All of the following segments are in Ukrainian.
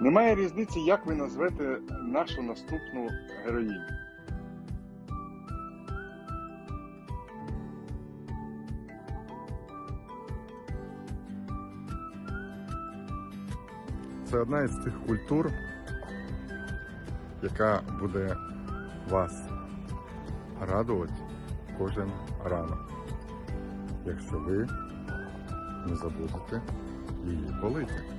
Немає різниці, як ви назвете нашу наступну героїню. Це одна із тих культур, яка буде вас радувати кожен ранок, якщо ви не забудете її полити.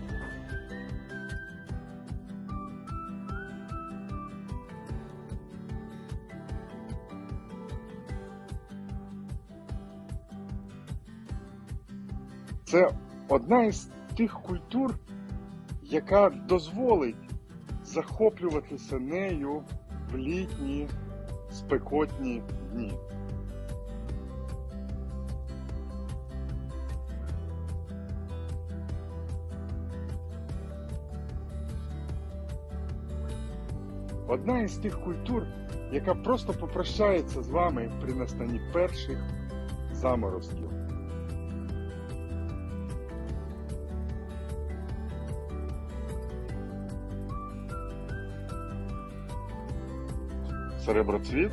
Це одна із тих культур, яка дозволить захоплюватися нею в літні спекотні дні. Одна із тих культур, яка просто попрощається з вами при настанні перших заморозків. Сереброцвіт.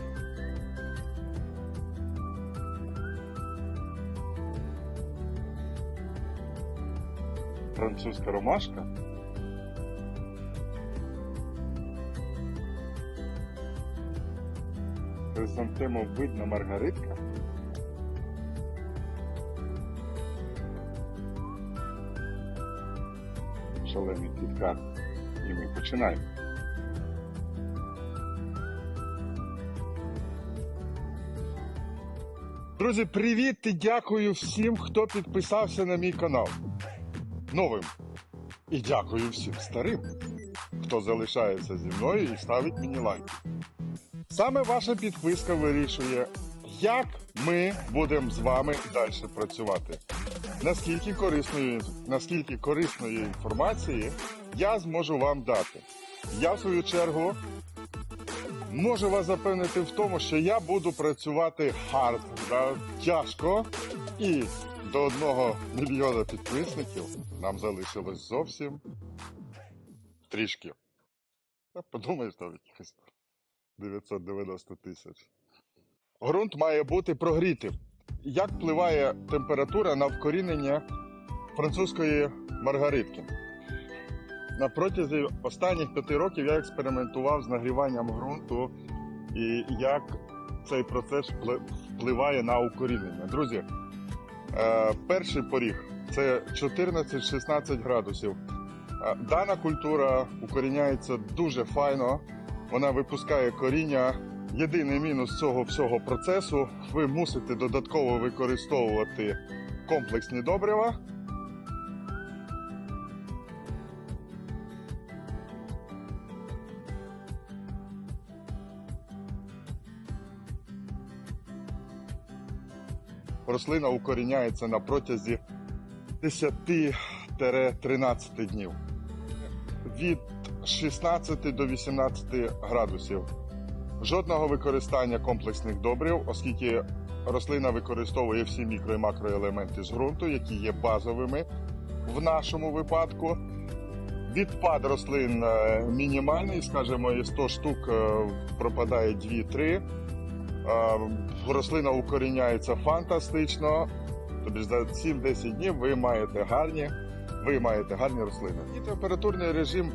Французька ромашка. Хризантемовидна маргаритка. Шалений підкат. І ми починаємо. Друзі, привіт і дякую всім, хто підписався на мій канал. Новим. І дякую всім старим, хто залишається зі мною і ставить мені лайки. Саме ваша підписка вирішує, як ми будемо з вами далі працювати. Наскільки корисної, наскільки корисної інформації я зможу вам дати. Я, в свою чергу, можу вас запевнити в тому, що я буду працювати хард, да, тяжко, і до одного мільйона підписників нам залишилось зовсім трішки. Та Подумаєш, там якихось 990 тисяч. Грунт має бути прогрітим. Як впливає температура на вкорінення французької маргаритки? На протязі останніх п'яти років я експериментував з нагріванням ґрунту і як цей процес впливає на укорінення. Друзі, е, перший поріг це 14-16 градусів. Е, Дана культура укоріняється дуже файно, вона випускає коріння. Єдиний мінус цього всього процесу ви мусите додатково використовувати комплексні добрива. Рослина укоріняється на протязі 10-13 днів. Від 16 до 18 градусів. Жодного використання комплексних добрив, оскільки рослина використовує всі мікро і макроелементи з ґрунту, які є базовими в нашому випадку. Відпад рослин е, мінімальний, скажімо, із 100 штук е, пропадає 2-3. Е, Рослина укоріняється фантастично. Тобто за 7-10 днів ви маєте гарні, ви маєте гарні рослини. І температурний режим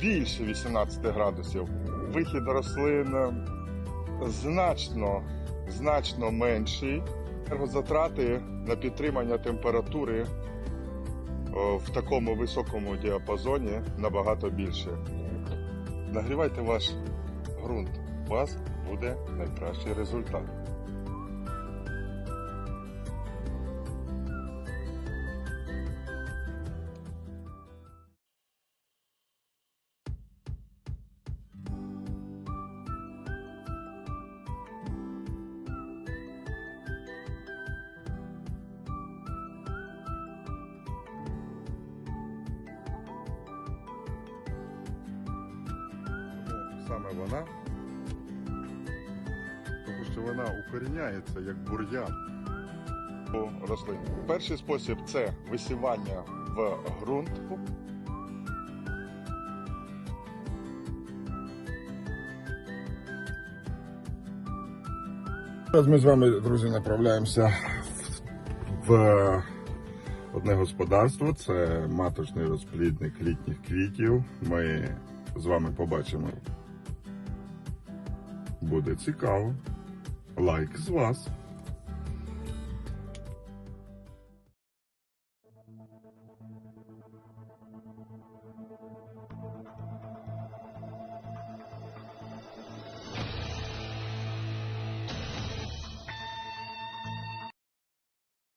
більше 18 градусів. Вихід рослин е, значно, значно менший. Енергозатрати на підтримання температури в такому високому діапазоні набагато більше. Нагрівайте ваш ґрунт, вас буде найкращий результат. Ну, саме вона, тому що вона укоріняється як бур'ян у рослин. Перший спосіб це висівання в ґрунт. Зараз ми з вами, друзі, направляємося в одне господарство. Це маточний розплідник літніх квітів. Ми з вами побачимо. Буде цікаво. Лайк з вас.